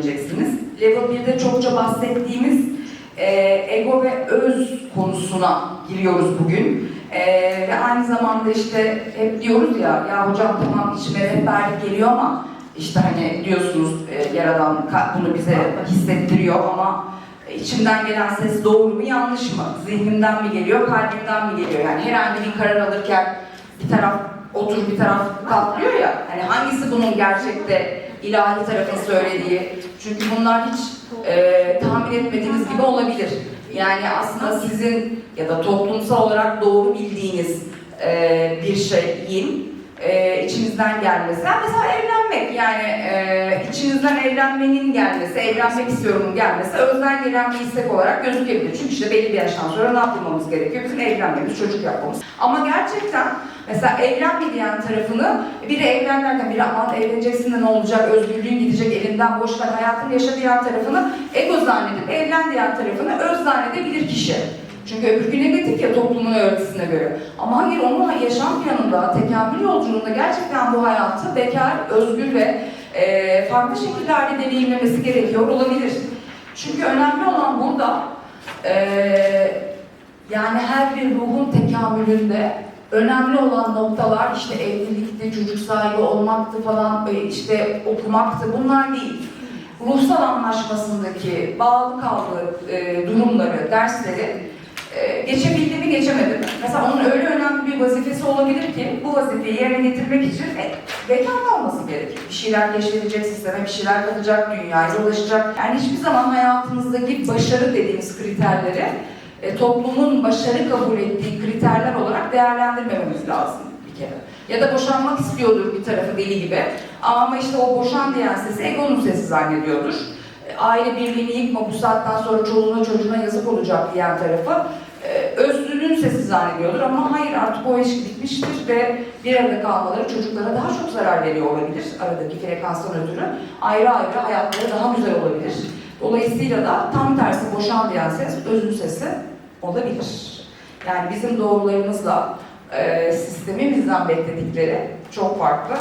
öğreneceksiniz. Level 1'de çokça bahsettiğimiz e, ego ve öz konusuna giriyoruz bugün. E, ve aynı zamanda işte hep diyoruz ya, ya hocam tamam içime rehberlik geliyor ama işte hani diyorsunuz e, Yaradan bunu bize hissettiriyor ama içimden gelen ses doğru mu yanlış mı? Zihnimden mi geliyor, kalbimden mi geliyor? Yani herhangi bir karar alırken bir taraf otur bir taraf kalk diyor ya. Hani hangisi bunun gerçekte ilahi tarafın söylediği? Çünkü bunlar hiç e, tahmin etmediğiniz gibi olabilir. Yani aslında sizin ya da toplumsal olarak doğru bildiğiniz e, bir şeyin e, içinizden gelmesi. Yani mesela evlenmek yani e, içinizden evlenmenin gelmesi, evlenmek istiyorumun gelmesi özden gelen bir istek olarak gözükebilir. Çünkü işte belli bir yaştan sonra ne yapmamız gerekiyor? Bizim evlenmemiz, çocuk yapmamız. Ama gerçekten mesela evlenme diyen tarafını biri evlen biri aman evleneceksin de ne olacak, özgürlüğün gidecek, elinden boş ver, hayatını yaşa diyen tarafını ego zannedip evlen diyen tarafını öz zannedebilir kişi. Çünkü öbürkü negatif ya toplumun öğretisine göre. Ama hayır onun yaşam planında, tekamül yolculuğunda gerçekten bu hayatı bekar, özgür ve e, farklı şekillerde deneyimlemesi gerekiyor olabilir. Çünkü önemli olan burada e, yani her bir ruhun tekamülünde önemli olan noktalar işte evlilikti, çocuk sahibi olmaktı falan, e, işte okumaktı bunlar değil. Ruhsal anlaşmasındaki bağlı kaldığı e, durumları, dersleri e, geçebildi mi geçemedi mi? Mesela onun öyle önemli bir vazifesi olabilir ki bu vazifeyi yerine getirmek için e, bekarlı olması gerekir. Bir şeyler keşfedecek, sisteme bir şeyler katacak, dünyaya ulaşacak. Yani hiçbir zaman hayatınızdaki başarı dediğimiz kriterleri e, toplumun başarı kabul ettiği kriterler olarak değerlendirmememiz lazım bir kere. Ya da boşanmak istiyordur bir tarafı deli gibi. Ama işte o boşan diyen sesi egonun sesi zannediyordur. Aile birliğini yıkma bu saatten sonra çoluğuna çocuğuna yazık olacak diyen tarafı e, özlülüğün sesi zannediyordur ama hayır artık o ilişki bitmiştir ve bir arada kalmaları çocuklara daha çok zarar veriyor olabilir aradaki frekanstan ötürü. Ayrı ayrı hayatları daha güzel olabilir. Dolayısıyla da tam tersi boşan diyen ses özün sesi olabilir. Yani bizim doğrularımızla e, sistemimizden bekledikleri çok farklı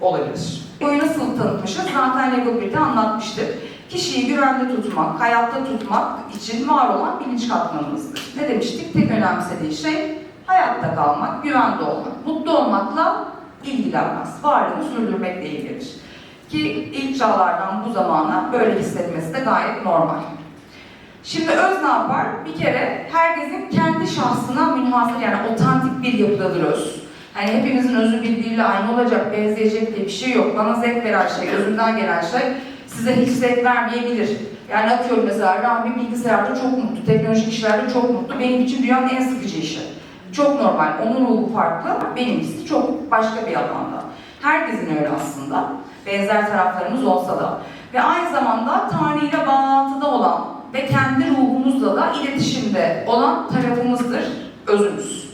olabilir. Egoyu nasıl tanıtmışız? Zaten Level 1'de anlatmıştık. Kişiyi güvende tutmak, hayatta tutmak için var olan bilinç katmanımızdır. Ne demiştik? Tek önemsediği şey hayatta kalmak, güvende olmak. Mutlu olmakla ilgilenmez. Varlığını sürdürmekle ilgilenir. Ki ilk çağlardan bu zamana böyle hissetmesi de gayet normal. Şimdi öz ne yapar? Bir kere herkesin kendi şahsına münhasır yani otantik bir yapıdadır öz. Hani hepimizin özü birbiriyle aynı olacak, benzeyecek diye bir şey yok. Bana zevk veren şey, özümden gelen şey size hiç zevk vermeyebilir. Yani atıyorum mesela Rahmi bilgisayarda çok mutlu, teknolojik işlerde çok mutlu. Benim için dünyanın en sıkıcı işi. Çok normal. Onun ruhu farklı, benimkisi çok başka bir alanda. Herkesin öyle aslında. Benzer taraflarımız olsa da. Ve aynı zamanda Tanrı ile bağlantıda olan ve kendi ruhumuzla da iletişimde olan tarafımızdır özümüz.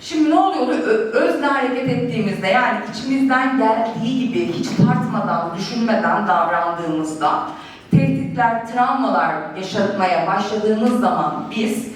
Şimdi ne oluyordu? Özle hareket ettiğimizde yani içimizden geldiği gibi hiç tartmadan, düşünmeden davrandığımızda tehditler, travmalar yaşatmaya başladığımız zaman biz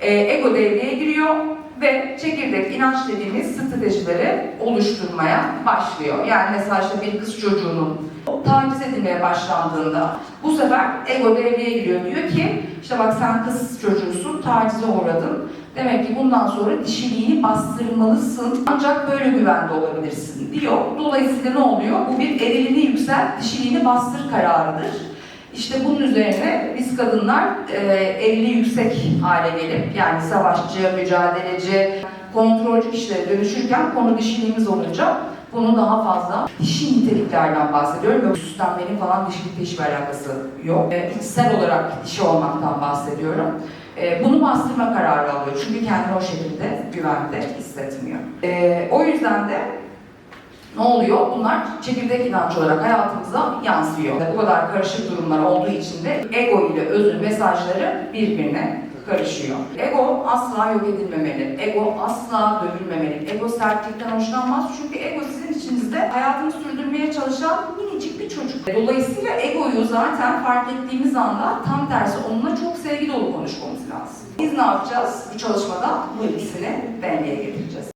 e, ego devreye giriyor ve çekirdek inanç dediğimiz stratejileri oluşturmaya başlıyor. Yani mesela işte bir kız çocuğunun taciz edilmeye başlandığında bu sefer ego devreye giriyor. Diyor ki işte bak sen kız çocuğusun, tacize uğradın. Demek ki bundan sonra dişiliğini bastırmalısın. Ancak böyle güvende olabilirsin diyor. Dolayısıyla ne oluyor? Bu bir erilini yükselt, dişiliğini bastır kararıdır. İşte bunun üzerine biz kadınlar e, erili yüksek hale gelip yani savaşçı, mücadeleci, kontrolcü kişilere dönüşürken konu dişiliğimiz olunca bunu daha fazla dişi niteliklerden bahsediyorum. Yok süslenmenin falan dişilikle hiçbir alakası yok. E, içsel olarak dişi olmaktan bahsediyorum. E, bunu bastırma kararı alıyor. Çünkü kendini o şekilde güvende hissetmiyor. E, o yüzden de ne oluyor? Bunlar çekirdek inanç olarak hayatımıza yansıyor. Bu kadar karışık durumlar olduğu için de ego ile özün mesajları birbirine karışıyor. Ego asla yok edilmemeli. Ego asla dövülmemeli. Ego sertlikten hoşlanmaz. Çünkü ego sizin içinizde hayatını sürdürmeye çalışan minicik bir çocuk. Dolayısıyla egoyu zaten fark ettiğimiz anda tam tersi onunla çok sevgi dolu konuşmamız lazım. Biz ne yapacağız bu çalışmada? Bu ikisini dengeye getireceğiz.